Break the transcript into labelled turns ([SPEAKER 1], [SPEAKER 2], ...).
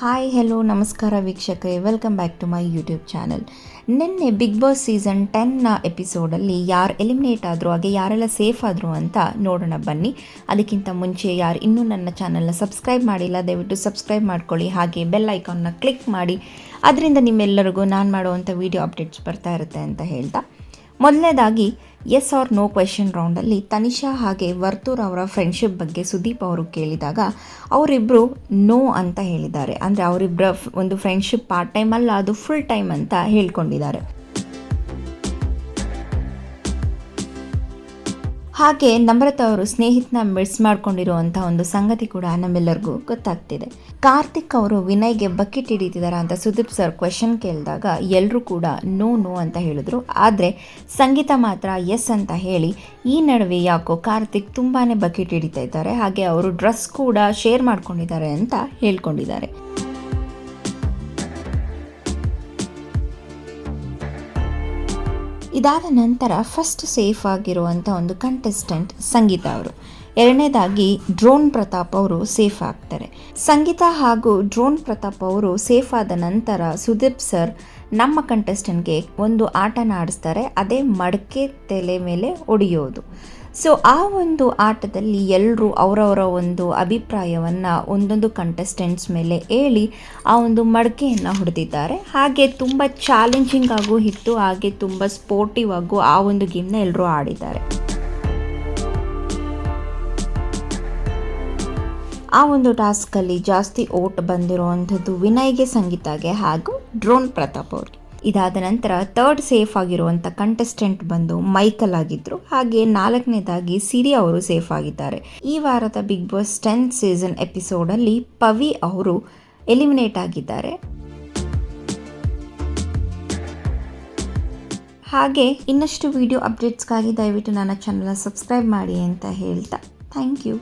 [SPEAKER 1] Hi hello ನಮಸ್ಕಾರ ವೀಕ್ಷಕರೇ. Welcome back to my YouTube channel ನಿನ್ನೆ ಬಿಗ್ ಬಾಸ್ ಸೀಸನ್ ಟೆನ್ನ ಎಪಿಸೋಡಲ್ಲಿ ಯಾರು ಎಲಿಮಿನೇಟ್ ಆದರೂ ಹಾಗೆ ಯಾರೆಲ್ಲ ಸೇಫ್ ಆದರು ಅಂತ ನೋಡೋಣ ಬನ್ನಿ. ಅದಕ್ಕಿಂತ ಮುಂಚೆ ಯಾರು ಇನ್ನೂ ನನ್ನ ಚಾನಲ್ನ ಸಬ್ಸ್ಕ್ರೈಬ್ ಮಾಡಿಲ್ಲ, ದಯವಿಟ್ಟು ಸಬ್ಸ್ಕ್ರೈಬ್ ಮಾಡ್ಕೊಳ್ಳಿ. ಹಾಗೆ ಬೆಲ್ ಐಕಾನ್ನ ಕ್ಲಿಕ್ ಮಾಡಿ. ಅದರಿಂದ ನಿಮ್ಮೆಲ್ಲರಿಗೂ ನಾನು ಮಾಡುವಂಥ ವೀಡಿಯೋ ಅಪ್ಡೇಟ್ಸ್ ಬರ್ತಾ ಇರುತ್ತೆ ಅಂತ ಹೇಳ್ತಾ. ಮೊದಲನೇದಾಗಿ ಎಸ್ ಆರ್ ನೋ ಕ್ವೆಶನ್ ರೌಂಡಲ್ಲಿ ತನಿಷಾ ಹಾಗೆ ವರ್ತೂರ್ ಅವರ ಫ್ರೆಂಡ್ಶಿಪ್ ಬಗ್ಗೆ ಸುದೀಪ್ ಅವರು ಕೇಳಿದಾಗ ಅವರಿಬ್ಬರು ನೋ ಅಂತ ಹೇಳಿದ್ದಾರೆ. ಅಂದರೆ ಅವರಿಬ್ಬರ ಒಂದು ಫ್ರೆಂಡ್ಶಿಪ್ ಪಾರ್ಟ್ ಟೈಮ್ ಅಲ್ಲ, ಅದು ಫುಲ್ ಟೈಮ್ ಅಂತ ಹೇಳ್ಕೊಂಡಿದ್ದಾರೆ. ಹಾಗೆ ನಮ್ರತ ಅವರು ಸ್ನೇಹಿತನ ಮಿಸ್ ಮಾಡ್ಕೊಂಡಿರುವಂಥ ಒಂದು ಸಂಗತಿ ಕೂಡ ನಮ್ಮೆಲ್ಲರಿಗೂ ಗೊತ್ತಾಗ್ತಿದೆ. ಕಾರ್ತಿಕ್ ಅವರು ವಿನಯ್ಗೆ ಬಕೆಟ್ ಹಿಡಿತಿದ್ದಾರೆ ಅಂತ ಸುದೀಪ್ ಸರ್ ಕ್ವೆಶನ್ ಕೇಳಿದಾಗ ಎಲ್ಲರೂ ಕೂಡ ನೋ ನೋ ಅಂತ ಹೇಳಿದ್ರು. ಆದರೆ ಸಂಗೀತ ಮಾತ್ರ ಎಸ್ ಅಂತ ಹೇಳಿ ಈ ನಡುವೆ ಯಾಕೋ ಕಾರ್ತಿಕ್ ತುಂಬಾ ಬಕೆಟ್ ಹಿಡಿತಾ ಇದ್ದಾರೆ. ಹಾಗೆ ಅವರು ಡ್ರೆಸ್ ಕೂಡ ಶೇರ್ ಮಾಡ್ಕೊಂಡಿದ್ದಾರೆ ಅಂತ ಹೇಳ್ಕೊಂಡಿದ್ದಾರೆ. ಇದಾದ ನಂತರ ಫಸ್ಟ್ ಸೇಫ್ ಆಗಿರುವಂಥ ಒಂದು ಕಂಟೆಸ್ಟೆಂಟ್ ಸಂಗೀತ ಅವರು. ಎರಡನೇದಾಗಿ ಡ್ರೋನ್ ಪ್ರತಾಪ್ ಅವರು ಸೇಫ್ ಆಗ್ತಾರೆ. ಸಂಗೀತ ಹಾಗೂ ಡ್ರೋನ್ ಪ್ರತಾಪ್ ಅವರು ಸೇಫ್ ಆದ ನಂತರ ಸುದೀಪ್ ಸರ್ ನಮ್ಮ ಕಂಟೆಸ್ಟೆಂಟ್ಗೆ ಒಂದು ಆಟನ ಆಡಿಸ್ತಾರೆ. ಅದೇ ಮಡಕೆ ತಲೆ ಮೇಲೆ ಒಡೆಯೋದು. ಸೊ ಆ ಒಂದು ಆಟದಲ್ಲಿ ಎಲ್ಲರೂ ಅವರವರ ಒಂದು ಅಭಿಪ್ರಾಯವನ್ನು ಒಂದೊಂದು ಕಂಟೆಸ್ಟೆಂಟ್ಸ್ ಮೇಲೆ ಹೇಳಿ ಆ ಒಂದು ಮಡಕೆಯನ್ನು ಹೊಡೆದಿದ್ದಾರೆ. ಹಾಗೆ ತುಂಬ ಚಾಲೆಂಜಿಂಗ್ ಆಗೂ ಇತ್ತು, ಹಾಗೆ ತುಂಬ ಸ್ಪೋರ್ಟಿವ್ ಆಗೂ ಆ ಒಂದು ಗೇಮ್ನ ಎಲ್ಲರೂ ಆಡಿದ್ದಾರೆ. ಆ ಒಂದು ಟಾಸ್ಕಲ್ಲಿ ಜಾಸ್ತಿ ಓಟ್ ಬಂದಿರುವಂಥದ್ದು ವಿನಯ್ಗೆ, ಸಂಗೀತಾಗೆ ಹಾಗೂ ಡ್ರೋನ್ ಪ್ರತಾಪ್ ಅವ್ರಿಗೆ. ಇದಾದ ನಂತರ ತರ್ಡ್ ಸೇಫ್ ಆಗಿರುವಂಥ ಕಂಟೆಸ್ಟೆಂಟ್ ಬಂದು ಮೈಕಲ್ ಆಗಿದ್ರು. ಹಾಗೆ ನಾಲ್ಕನೇದಾಗಿ ಸಿರಿ ಅವರು ಸೇಫ್ ಆಗಿದ್ದಾರೆ. ಈ ವಾರದ ಬಿಗ್ ಬಾಸ್ ಟೆನ್ ಸೀಸನ್ ಎಪಿಸೋಡಲ್ಲಿ ಪವಿ ಅವರು ಎಲಿಮಿನೇಟ್ ಆಗಿದ್ದಾರೆ. ಹಾಗೆ ಇನ್ನಷ್ಟು ವಿಡಿಯೋ ಅಪ್ಡೇಟ್ಸ್ಗಾಗಿ ದಯವಿಟ್ಟು ನನ್ನ ಚಾನಲ್ನ ಸಬ್ಸ್ಕ್ರೈಬ್ ಮಾಡಿ ಅಂತ ಹೇಳ್ತಾ. Thank you